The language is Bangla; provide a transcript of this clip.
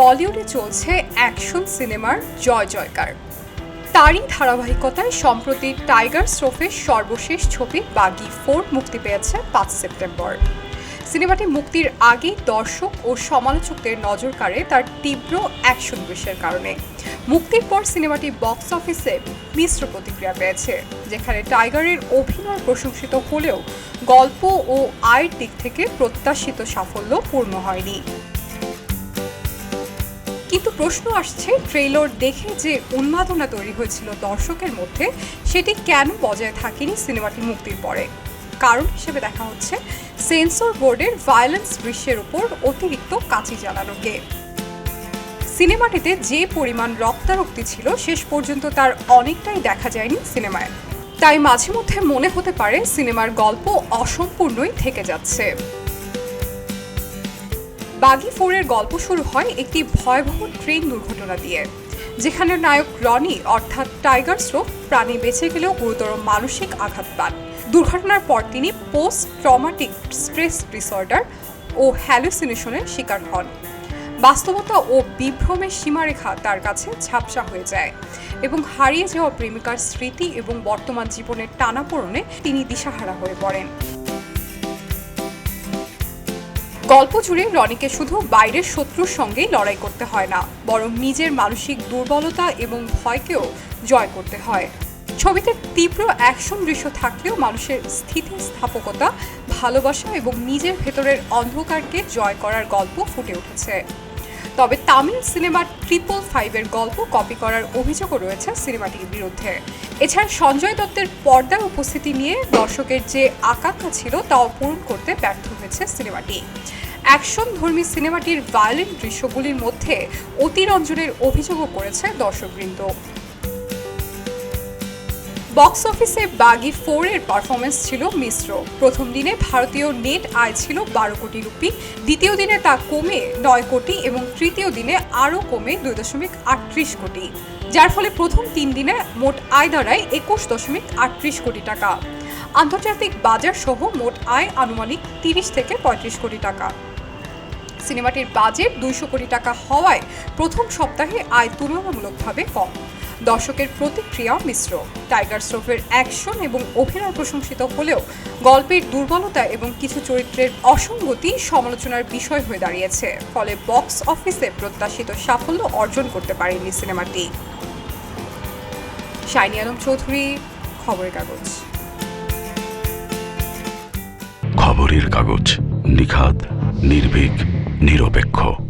বলিউডে চলছে অ্যাকশন সিনেমার জয় জয়কার। তারই ধারাবাহিকতায় সম্প্রতি টাইগার শ্রফের সর্বশেষ ছবি বাগি ফোর মুক্তি পেয়েছে পাঁচ সেপ্টেম্বর। সিনেমাটি মুক্তির আগেই দর্শক ও সমালোচকদের নজর কাড়ে তার তীব্র অ্যাকশন দৃশ্যের কারণে। মুক্তির পর সিনেমাটি বক্স অফিসে মিশ্র প্রতিক্রিয়া পেয়েছে, যেখানে টাইগারের অভিনয় প্রশংসিত হলেও গল্প ও আয়ের দিক থেকে প্রত্যাশিত সাফল্য পূর্ণ হয়নি। কিন্তু প্রশ্ন আসছে ট্রেলর দেখে যে উন্মাদনা তৈরি হয়েছিল দর্শকের মধ্যে, সেটি কেন বজায় থাকেনি সিনেমাটি মুক্তির পরে? কারণ হিসেবে দেখা হচ্ছে, সেন্সর বোর্ডের ভায়োলেন্স দৃশ্যের উপর অতিরিক্ত কাঁচি জ্বালানোকে। সিনেমাটিতে যে পরিমাণ রক্তারক্তি ছিল, শেষ পর্যন্ত তার অনেকটাই দেখা যায়নি সিনেমায়। তাই মাঝে মধ্যে মনে হতে পারে, সিনেমার গল্প অসম্পূর্ণই থেকে যাচ্ছে। বাগি ফোরের গল্প শুরু হয় একটি ভয়াবহ ট্রেন দুর্ঘটনা দিয়ে, যেখানে নায়ক রনি অর্থাৎ টাইগার শ্রোফ প্রাণে বেঁচে গেলেও গুরুতর মানসিক আঘাত পান। দুর্ঘটনার পর তিনি পোস্ট ট্রমাটিক স্ট্রেস ডিসঅর্ডার ও হ্যালুসিনেশনের শিকার হন। বাস্তবতা ও বিভ্রমের সীমারেখা তার কাছে ঝাপসা হয়ে যায় এবং হারিয়ে যাওয়া প্রেমিকার স্মৃতি এবং বর্তমান জীবনের টানাপোড়নে তিনি দিশাহারা হয়ে পড়েন। গল্প জুড়ে রনিকে শুধু বাইরের শত্রুর সঙ্গেই লড়াই করতে হয় না, বরং নিজের মানসিক দুর্বলতা এবং ভয়কেও জয় করতে হয়। ছবিতে তীব্র অ্যাকশন দৃশ্য থাকলেও মানুষের স্থিতিস্থাপকতা, ভালোবাসা এবং নিজের ভেতরের অন্ধকারকে জয় করার গল্প ফুটে উঠেছে। তবে তামিল সিনেমার ট্রিপল ফাইভের গল্প কপি করার অভিযোগও রয়েছে সিনেমাটির বিরুদ্ধে। এছাড়া সঞ্জয় দত্তের পর্দার উপস্থিতি নিয়ে দর্শকের যে আকাঙ্ক্ষা ছিল, তাও পূরণ করতে ব্যর্থ হয়েছে সিনেমাটি। অ্যাকশন ধর্মী সিনেমাটির ভায়োলেন্ট দৃশ্যগুলির মধ্যে অতিরঞ্জনের অভিযোগও করেছে দর্শকবৃন্দ। বক্স অফিসে বাগি ফোর এর পারফরমেন্স ছিল মিশ্র। প্রথম দিনে ভারতীয় নেট আয় ছিল বারো কোটি রুপি, দ্বিতীয় দিনে তা কমে নয় কোটি এবং তৃতীয় দিনে আরও কমে দুই দশমিক আটত্রিশ কোটি, যার ফলে প্রথম তিন দিনে মোট আয় দাঁড়ায় একুশ দশমিক আটত্রিশ কোটি টাকা। আন্তর্জাতিক বাজার সহ মোট আয় আনুমানিক তিরিশ থেকে পঁয়ত্রিশ কোটি টাকা। সিনেমাটির বাজেট দুইশো কোটি টাকা হওয়ায় প্রথম সপ্তাহে আয় তুলনামূলকভাবে কম। দর্শকের প্রতিক্রিয়া মিশ্র। টাইগার শ্রফের অ্যাকশন এবং অভিনয় প্রশংসিত হলেও গল্পের দুর্বলতা এবং কিছু চরিত্রের অসঙ্গতি সমালোচনার বিষয় হয়ে দাঁড়িয়েছে। ফলে বক্স অফিসে প্রত্যাশিত সাফল্য অর্জন করতে পারেনি সিনেমাটি। শাইনি আলম চৌধুরী, খবরের কাগজ। খবরের কাগজ, নিখাদ, নির্ভীক। নিরপেক্ষ।